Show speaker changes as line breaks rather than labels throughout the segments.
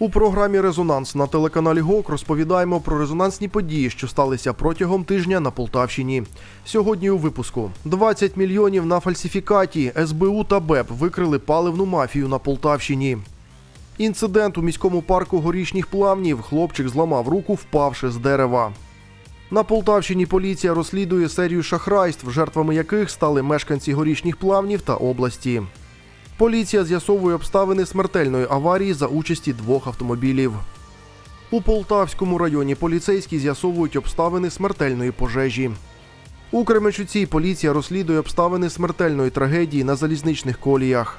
У програмі Резонанс на телеканалі ГОК розповідаємо про резонансні події, що сталися протягом тижня на Полтавщині. Сьогодні у випуску 20 мільйонів на фальсифікаті. СБУ та БЕП викрили паливну мафію на Полтавщині. Інцидент у міському парку горішніх плавнів. Хлопчик зламав руку, впавши з дерева. На Полтавщині поліція розслідує серію шахрайств, жертвами яких стали мешканці горішніх плавнів та області. Поліція з'ясовує обставини смертельної аварії за участі двох автомобілів. У Полтавському районі поліцейські з'ясовують обставини смертельної пожежі. У Кременчуці поліція розслідує обставини смертельної трагедії на залізничних коліях.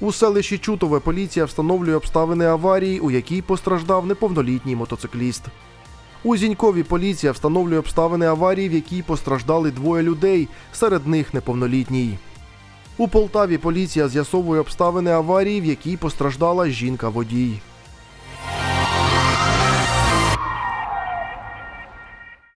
У селищі Чутове поліція встановлює обставини аварії, у якій постраждав неповнолітній мотоцикліст. У Зінькові поліція встановлює обставини аварії, в якій постраждали двоє людей, серед них неповнолітній. У Полтаві поліція з'ясовує обставини аварії, в якій постраждала жінка-водій.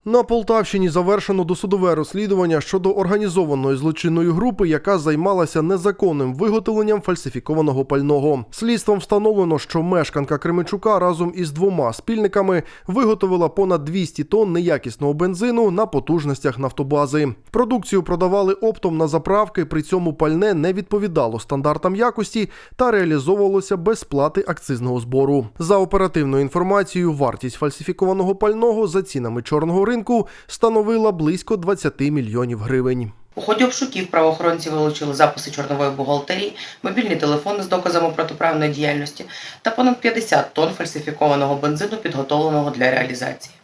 На Полтавщині завершено досудове розслідування щодо організованої злочинної групи, яка займалася незаконним виготовленням фальсифікованого пального. Слідством встановлено, що мешканка Кременчука разом із двома спільниками виготовила понад 200 тонн неякісного бензину на потужностях нафтобази. Продукцію продавали оптом на заправки, при цьому пальне не відповідало стандартам якості та реалізовувалося без сплати акцизного збору. За оперативною інформацією, вартість фальсифікованого пального за цінами чорного ринку становила близько 20 мільйонів гривень.
У ході обшуків правоохоронці вилучили записи чорнової бухгалтерії, мобільні телефони з доказами протиправної діяльності та понад 50 тонн фальсифікованого бензину, підготовленого для реалізації.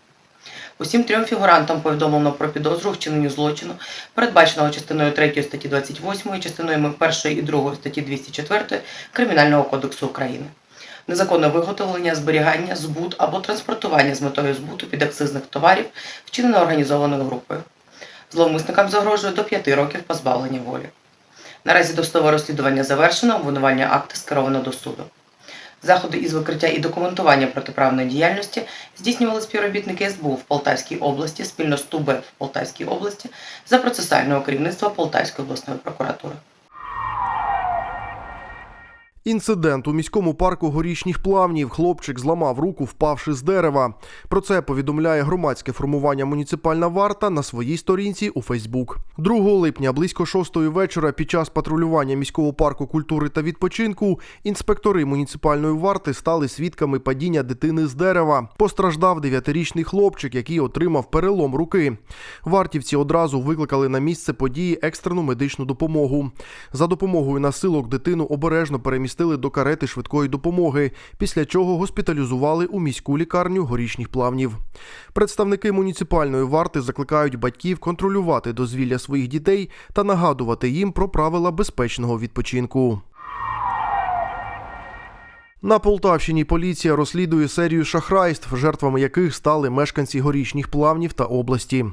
Усім трьом фігурантам повідомлено про підозру вчиненню злочину, передбаченого частиною 3 статті 28 частиною 1 і 2 статті 204 Кримінального кодексу України. Незаконне виготовлення, зберігання, збут або транспортування з метою збуту підакцизних товарів, вчинене організованою групою. Зловмисникам загрожує до 5 років позбавлення волі. Наразі досудове розслідування завершено, обвинувальні акти скеровано до суду. Заходи із викриття і документування протиправної діяльності здійснювали співробітники СБУ в Полтавській області спільно з ТУБ в Полтавській області за процесуального керівництва Полтавської обласної прокуратури.
Інцидент у міському парку горішніх плавнів. Хлопчик зламав руку, впавши з дерева. Про це повідомляє громадське формування Муніципальна варта на своїй сторінці у Фейсбук. 2 липня близько 6 вечора під час патрулювання міського парку культури та відпочинку інспектори муніципальної варти стали свідками падіння дитини з дерева. Постраждав 9-річний хлопчик, який отримав перелом руки. Вартівці одразу викликали на місце події екстрену медичну допомогу. За допомогою насилок дитину обережно перемістили до карети швидкої допомоги, після чого госпіталізували у міську лікарню горішніх плавнів. Представники муніципальної варти закликають батьків контролювати дозвілля своїх дітей та нагадувати їм про правила безпечного відпочинку. На Полтавщині поліція розслідує серію шахрайств, жертвами яких стали мешканці горішніх плавнів та області.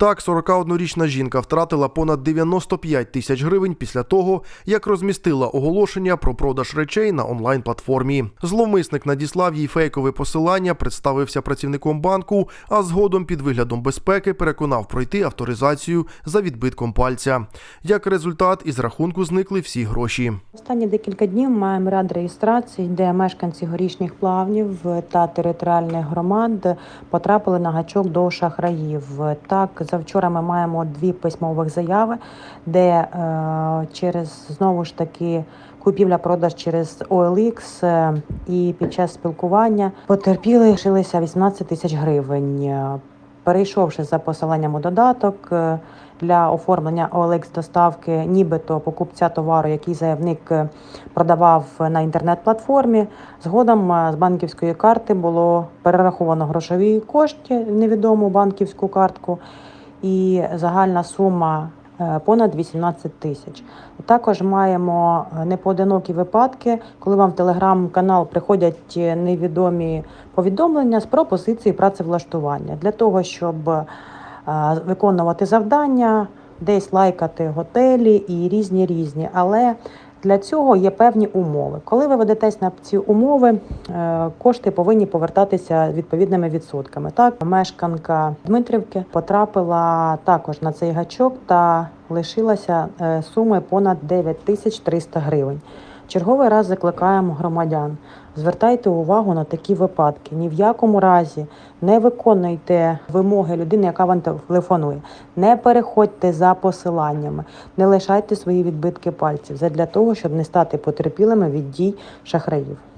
Так, 41-річна жінка втратила понад 95 тисяч гривень після того, як розмістила оголошення про продаж речей на онлайн-платформі. Зловмисник надіслав їй фейкове посилання, представився працівником банку, а згодом під виглядом безпеки переконав пройти авторизацію за відбитком пальця. Як результат, із рахунку зникли всі гроші.
Останні декілька днів маємо ряд реєстрацій, де мешканці горішніх плавнів та територіальних громад потрапили на гачок до шахраїв. Так, завчора ми маємо дві письмових заяви, де е, через знову ж таки купівля-продаж через OLX е, і під час спілкування потерпіли лишилися 18 тисяч гривень. Е, Перейшовши за посиланням у додаток для оформлення OLX доставки, нібито покупця товару, який заявник продавав на інтернет-платформі, згодом з банківської карти було перераховано грошові кошти невідому банківську картку, і загальна сума е, понад 18 тисяч. Також маємо е, непоодинокі випадки, коли вам в телеграм-канал приходять е, невідомі повідомлення з пропозиції працевлаштування для того, щоб виконувати завдання, десь лайкати готелі і різні різні. Але для цього є певні умови. Коли ви ведетесь на ці умови, е, кошти повинні повертатися відповідними відсотками. Так, мешканка Дмитрівки потрапила також на цей гачок та лишилася е, суми понад 9 тисяч 300 гривень. Черговий раз закликаємо громадян. Звертайте увагу на такі випадки. Ні в якому разі не виконуйте вимоги людини, яка вам телефонує. Не переходьте за посиланнями, не лишайте свої відбитки пальців задля того, щоб не стати потерпілими від дій шахраїв.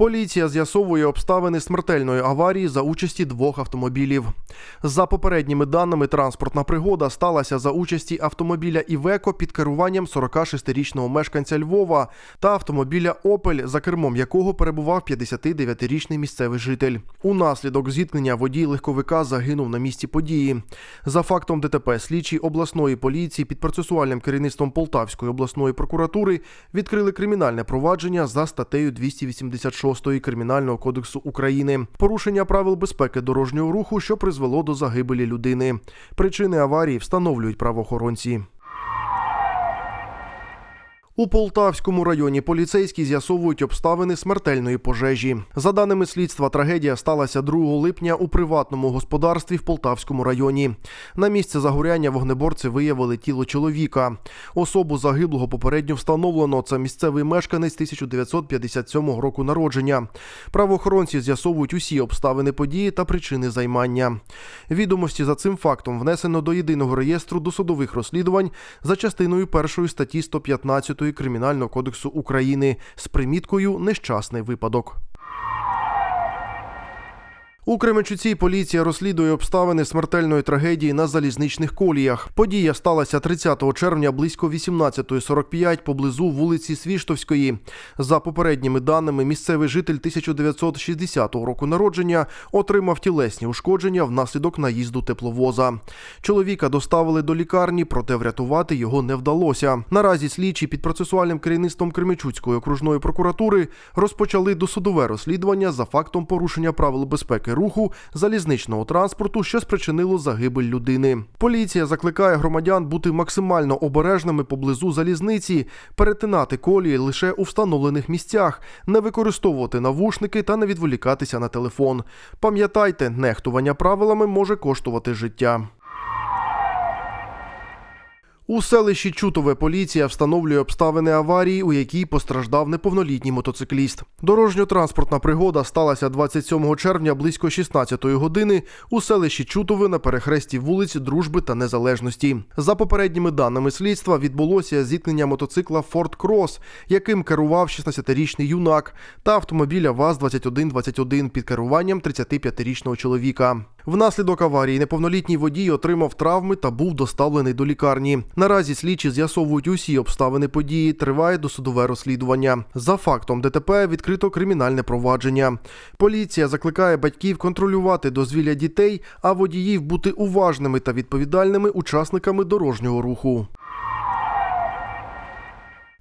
Поліція з'ясовує обставини смертельної аварії за участі двох автомобілів. За попередніми даними, транспортна пригода сталася за участі автомобіля Івеко під керуванням 46-річного мешканця Львова та автомобіля Опель, за кермом якого перебував 59-річний місцевий житель. Унаслідок зіткнення водій легковика загинув на місці події. За фактом ДТП слідчі обласної поліції під процесуальним керівництвом Полтавської обласної прокуратури відкрили кримінальне провадження за статтею 286 Кримінального кодексу України. Порушення правил безпеки дорожнього руху, що призвело до загибелі людини. Причини аварії встановлюють правоохоронці. У Полтавському районі поліцейські з'ясовують обставини смертельної пожежі. За даними слідства, трагедія сталася 2 липня у приватному господарстві в Полтавському районі. На місце загоряння вогнеборці виявили тіло чоловіка. Особу загиблого попередньо встановлено. Це місцевий мешканець 1957 року народження. Правоохоронці з'ясовують усі обставини події та причини займання. Відомості за цим фактом внесено до єдиного реєстру досудових розслідувань за частиною першої статті 115 Кримінального кодексу України з приміткою Нещасний випадок. У Кременчуці поліція розслідує обставини смертельної трагедії на залізничних коліях. Подія сталася 30 червня близько 18.45 поблизу вулиці Свіштовської. За попередніми даними, місцевий житель 1960 року народження отримав тілесні ушкодження внаслідок наїзду тепловоза. Чоловіка доставили до лікарні, проте врятувати його не вдалося. Наразі слідчі під процесуальним керівництвом Кременчуцької окружної прокуратури розпочали досудове розслідування за фактом порушення правил безпеки руху залізничного транспорту, що спричинило загибель людини. Поліція закликає громадян бути максимально обережними поблизу залізниці, перетинати колії лише у встановлених місцях, не використовувати навушники та не відволікатися на телефон. Пам'ятайте, нехтування правилами може коштувати життя. У селищі Чутове поліція встановлює обставини аварії, у якій постраждав неповнолітній мотоцикліст. Дорожньо-транспортна пригода сталася 27 червня близько 16-ї години у селищі Чутове на перехресті вулиць Дружби та Незалежності. За попередніми даними слідства відбулося зіткнення мотоцикла Ford Cross, яким керував 16-річний юнак, та автомобіля ВАЗ-2121 під керуванням 35-річного чоловіка. Внаслідок аварії неповнолітній водій отримав травми та був доставлений до лікарні. Наразі слідчі з'ясовують усі обставини події. Триває досудове розслідування. За фактом ДТП відкрито кримінальне провадження. Поліція закликає батьків контролювати дозвілля дітей, а водіїв бути уважними та відповідальними учасниками дорожнього руху.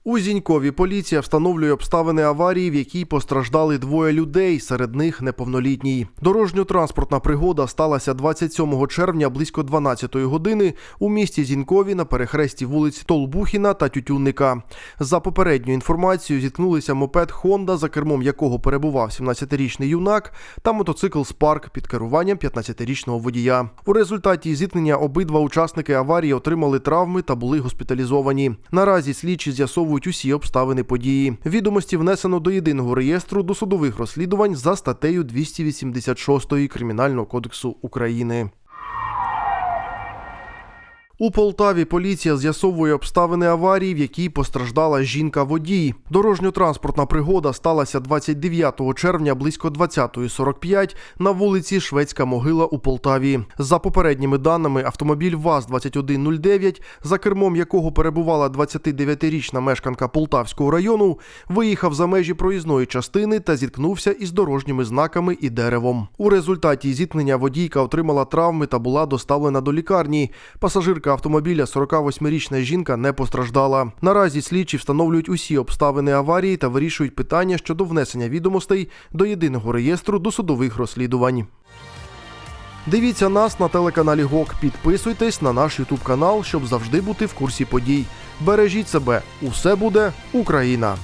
У Зінькові поліція встановлює обставини аварії, в якій постраждали двоє людей, серед них неповнолітній. Дорожньо-транспортна пригода сталася 27 червня близько 12-ї години у місті Зінькові на перехресті вулиць Толбухіна та Тютюнника. За попередньою інформацією зіткнулися мопед Honda, за кермом якого перебував 17-річний юнак, та мотоцикл Spark під керуванням 15-річного водія. У результаті зіткнення обидва учасники аварії отримали травми та були госпіталізовані. Наразі слідчі з'ясовують усі обставини події. Відомості внесено до єдиного реєстру досудових розслідувань за статтею 286 Кримінального кодексу України. У Полтаві поліція з'ясовує обставини аварії, в якій постраждала жінка-водій. Дорожньо-транспортна пригода сталася 29 червня близько 20.45 на вулиці Шведська могила у Полтаві. За попередніми даними, автомобіль ВАЗ-2109, за кермом якого перебувала 29-річна мешканка Полтавського району, виїхав за межі проїзної частини та зіткнувся із дорожніми знаками і деревом. У результаті зіткнення водійка отримала травми та була доставлена до лікарні. Пасажирка автомобіля 48-річна жінка не постраждала. Наразі слідчі встановлюють усі обставини аварії та вирішують питання щодо внесення відомостей до єдиного реєстру досудових розслідувань. Дивіться нас на телеканалі ГОК. Підписуйтесь на наш Ютуб канал, щоб завжди бути в курсі подій. Бережіть себе, усе буде Україна!